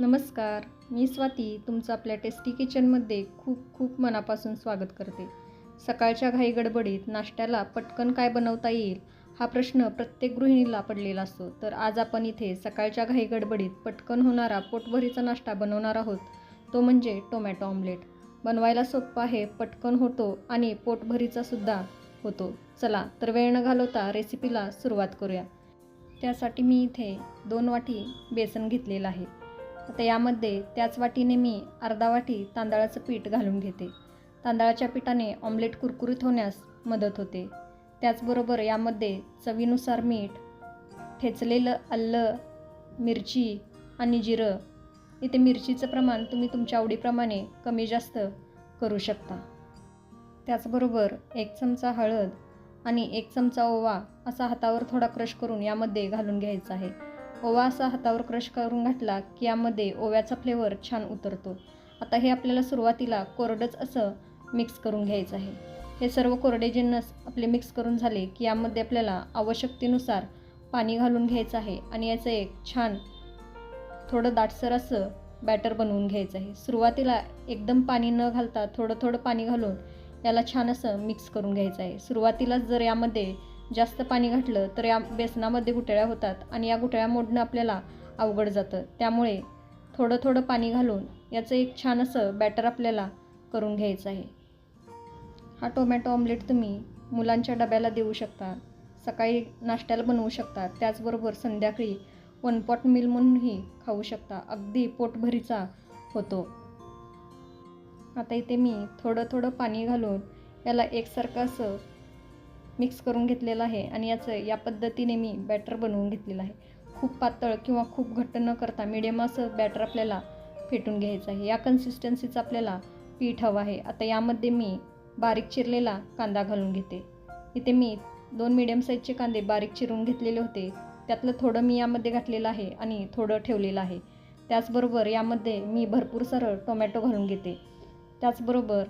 नमस्कार मी स्वाती तुमचं आपल्या टेस्टी किचनमध्ये खूप खूप मनापासून स्वागत करते. सकाळच्या घाई गडबडीत नाश्त्याला पटकन काय बनवता येईल हा प्रश्न प्रत्येक गृहिणीला पडलेला असतो. तर आज आपण इथे सकाळच्या घाई गडबडीत पटकन होणारा पोटभरीचा नाश्ता बनवणार आहोत. तो म्हणजे टोमॅटो ऑमलेट. बनवायला सोपं आहे पटकन होतो आणि पोटभरीचा सुद्धा होतो. चला तर वेळ न घालवता रेसिपीला सुरुवात करूया. त्यासाठी मी इथे दोन वाटी बेसन घेतलेलं आहे. आता यामध्ये त्याच वाटीने मी अर्धा वाटी तांदळाचं पीठ घालून घेते. तांदळाच्या पिठाने ऑमलेट कुरकुरीत होण्यास मदत होते. त्याचबरोबर यामध्ये चवीनुसार मीठ ठेचलेलं आलं मिरची आणि जिरं. इथे मिरचीचं प्रमाण तुम्ही तुमच्या आवडीप्रमाणे कमी जास्त करू शकता. त्याचबरोबर एक चमचा हळद आणि एक चमचा ओवा असा हातावर थोडा क्रश करून यामध्ये घालून घ्यायचा आहे. ओवा असा हातावर क्रश करून घातला की यामध्ये ओव्याचा फ्लेवर छान उतरतो. आता हे आपल्याला सुरुवातीला कोरडंच असं मिक्स करून घ्यायचं आहे. हे सर्व कोरडे जिन्नस आपले मिक्स करून झाले की यामध्ये आपल्याला आवश्यकतेनुसार पाणी घालून घ्यायचं आहे आणि याचं एक छान थोडं दाटसर असं बॅटर बनवून घ्यायचं आहे. सुरुवातीला एकदम पाणी न घालता थोडं थोडं पाणी घालून याला छान असं मिक्स करून घ्यायचं आहे. सुरुवातीलाच जर यामध्ये जास्त पाणी घातलं तर या बेसनामध्ये गुठळ्या होतात आणि या गुठळ्या मोडणं आपल्याला अवघड जातं. त्यामुळे थोडं थोडं पाणी घालून याचं एक छान असं बॅटर आपल्याला करून घ्यायचं आहे. हा टोमॅटो ऑमलेट तुम्ही मुलांच्या डब्याला देऊ शकता. सकाळी नाश्त्याला बनवू शकता. त्याचबरोबर संध्याकाळी वन पॉट मिल म्हणूनही खाऊ शकता. अगदी पोटभरीचा होतो. आता इथे मी थोडं थोडं पाणी घालून याला एकसारखं असं मिक्स करून घेतलेलं आहे आणि याचं या पद्धतीने मी बॅटर बनवून घेतलेलं आहे. खूप पातळ किंवा खूप घट्ट न करता मिडियम असं बॅटर आपल्याला फेटून घ्यायचं आहे. या कन्सिस्टन्सीचं आपल्याला पीठ हवं आहे. आता यामध्ये मी बारीक चिरलेला कांदा घालून घेते. इथे मी दोन मिडियम साईजचे कांदे बारीक चिरून घेतलेले होते. त्यातलं थोडं मी यामध्ये घातलेलं आहे आणि थोडं ठेवलेलं आहे. त्याचबरोबर यामध्ये मी भरपूर सरळ टोमॅटो घालून घेते. त्याचबरोबर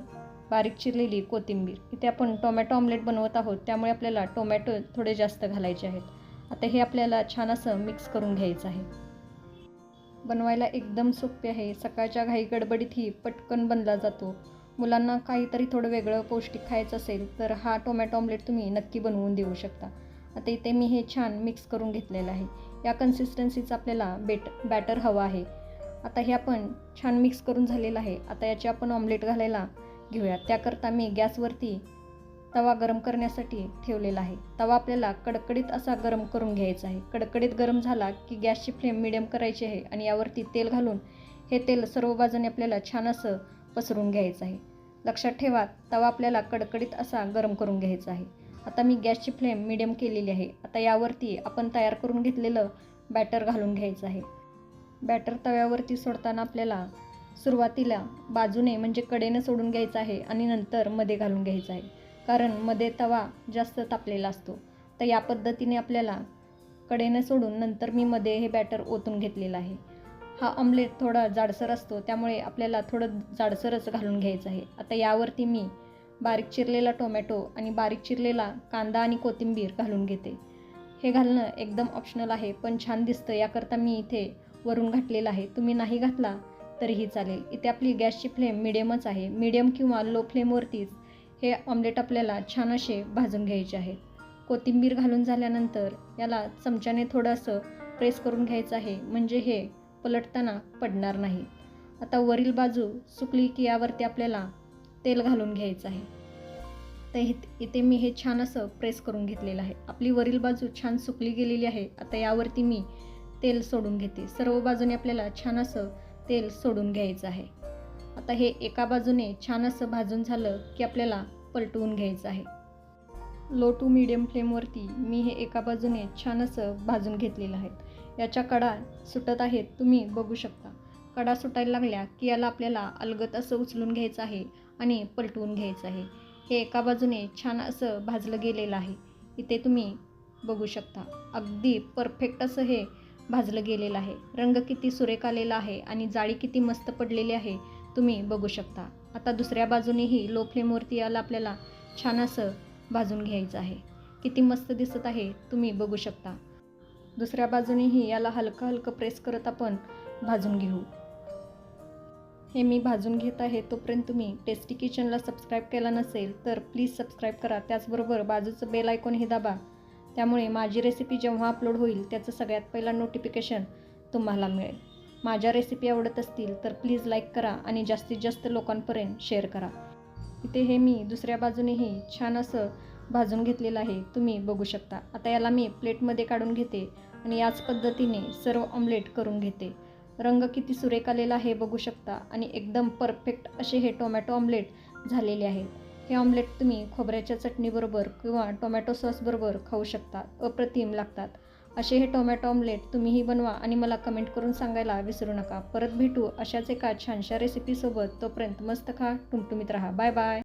बारीक चिरलेली कोथिंबीर इथे आपण टोमॅटो ऑमलेट बनवत आहोत त्यामुळे आपल्याला टोमॅटो थोडे जास्त घालायचे आहेत. आता हे आपल्याला छान असं मिक्स करून घ्यायचं आहे. बनवायला एकदम सोपे आहे. सकाळच्या घाई गडबडीतही पटकन बनला जातो. मुलांना काहीतरी थोडं वेगळं पौष्टिक खायचं असेल तर हा टोमॅटो ऑमलेट तुम्ही नक्की बनवून देऊ शकता. आता इथे मी हे छान मिक्स करून घेतलेलं आहे. या कन्सिस्टन्सीचं आपल्याला बेट बॅटर हवं आहे. आता हे आपण छान मिक्स करून झालेलं आहे. आता याचे आपण ऑमलेट घालायला घेऊया त्याकरता मी गॅसवरती तवा गरम करण्यासाठी ठेवलेला आहे. तवा आपल्याला कडकडीत असा गरम करून घ्यायचा आहे. कडकडीत गरम झाला की गॅसची फ्लेम मिडियम करायची आहे आणि यावरती तेल घालून हे तेल सर्व बाजूने आपल्याला छान असं पसरून घ्यायचं आहे. लक्षात ठेवा तवा आपल्याला कडकडीत असा गरम करून घ्यायचा आहे. आता मी गॅसची फ्लेम मिडियम केलेली आहे. आता यावरती आपण तयार करून घेतलेलं बॅटर घालून घ्यायचं आहे. बॅटर तव्यावरती सोडताना आपल्याला सुरुवातीला बाजूने म्हणजे कडेनं सोडून घ्यायचं आहे आणि नंतर मध्ये घालून घ्यायचं आहे. कारण मध्ये तवा जास्त तापलेला असतो. तर या पद्धतीने आपल्याला कडेनं सोडून नंतर मी मध्ये हे बॅटर ओतून घेतलेलं आहे. हा ऑमलेट थोडा जाडसर असतो त्यामुळे आपल्याला थोडं जाडसरच घालून घ्यायचं आहे. आता यावरती मी बारीक चिरलेला टोमॅटो आणि बारीक चिरलेला कांदा आणि कोथिंबीर घालून घेते. हे घालणं एकदम ऑप्शनल आहे पण छान दिसतं. याकरता मी इथे वरून घातलेलं आहे. तुम्ही नाही घातला तरीही चालेल. इथे आपली गॅसची फ्लेम मिडियमच आहे. मिडियम किंवा लो फ्लेमवरतीच हे ऑमलेट आपल्याला छान असे भाजून घ्यायचे आहे. कोथिंबीर घालून झाल्यानंतर याला चमच्याने थोडंसं प्रेस करून घ्यायचं आहे. म्हणजे हे पलटताना पडणार नाही. आता वरील बाजू सुकली की यावरती आपल्याला तेल घालून घ्यायचं आहे. तर इथे मी हे छान असं प्रेस करून घेतलेलं आहे. आपली वरील बाजू छान सुकली गेलेली आहे. आता यावरती मी तेल सोडून घेते. सर्व बाजूने आपल्याला छान असं तेल सोडून घ्यायचं आहे. आता हे एका बाजूने छान असं भाजून झालं की आपल्याला पलटवून घ्यायचं आहे. लो टू मिडियम फ्लेमवरती मी हे एका बाजूने छान असं भाजून घेतलेलं आहे. याच्या कडा सुटत आहेत तुम्ही बघू शकता. कडा सुटायला लागल्या की याला आपल्याला अलगत असं उचलून घ्यायचं आहे आणि पलटवून घ्यायचं आहे. हे एका बाजूने छान असं भाजलं गेलेलं आहे. इथे तुम्ही बघू शकता. अगदी परफेक्ट असं हे भाजलं गेलेलं आहे. रंग किती सुरेख आलेला आहे आणि जाळी किती मस्त पडलेली आहे तुम्ही बघू शकता. आता दुसऱ्या बाजूनेही लो फ्लेमवरती याला आपल्याला छान असं भाजून घ्यायचं आहे. किती मस्त दिसत आहे तुम्ही बघू शकता. दुसऱ्या बाजूनेही याला हलकं हलकं प्रेस करत आपण भाजून घेऊ. हे मी भाजून घेत आहे तोपर्यंत तुम्ही टेस्टी किचनला सबस्क्राईब केला नसेल तर प्लीज सबस्क्राईब करा. त्याचबरोबर बाजूचं बेल आयकॉनही दाबा. त्यामुळे माझी रेसिपी जेव्हा अपलोड होईल त्याचं सगळ्यात पहिला नोटिफिकेशन तुम्हाला मिळेल. माझ्या रेसिपी आवडत असतील तर प्लीज लाईक करा आणि जास्तीत जास्त लोकांपर्यंत शेअर करा. इथे हे मी दुसऱ्या बाजूनेही छान असं भाजून घेतलेलं आहे तुम्ही बघू शकता. आता याला मी प्लेटमध्ये काढून घेते आणि याच पद्धतीने सर्व ऑमलेट करून घेते. रंग किती सुरेख आलेला आहे बघू शकता आणि एकदम परफेक्ट असे हे टोमॅटो ऑमलेट झालेले आहेत. हे ऑमलेट तुम्ही खोबऱ्याच्या चटणीबरोबर किंवा टोमॅटो सॉसबरोबर खाऊ शकता अप्रतिम लागतात. असे हे टोमॅटो ऑमलेट तुम्हीही बनवा आणि मला कमेंट करून सांगायला विसरू नका. परत भेटू अशाच एका छानशा रेसिपीसोबत तोपर्यंत मस्त खा टुमटुमीत राहा. Bye bye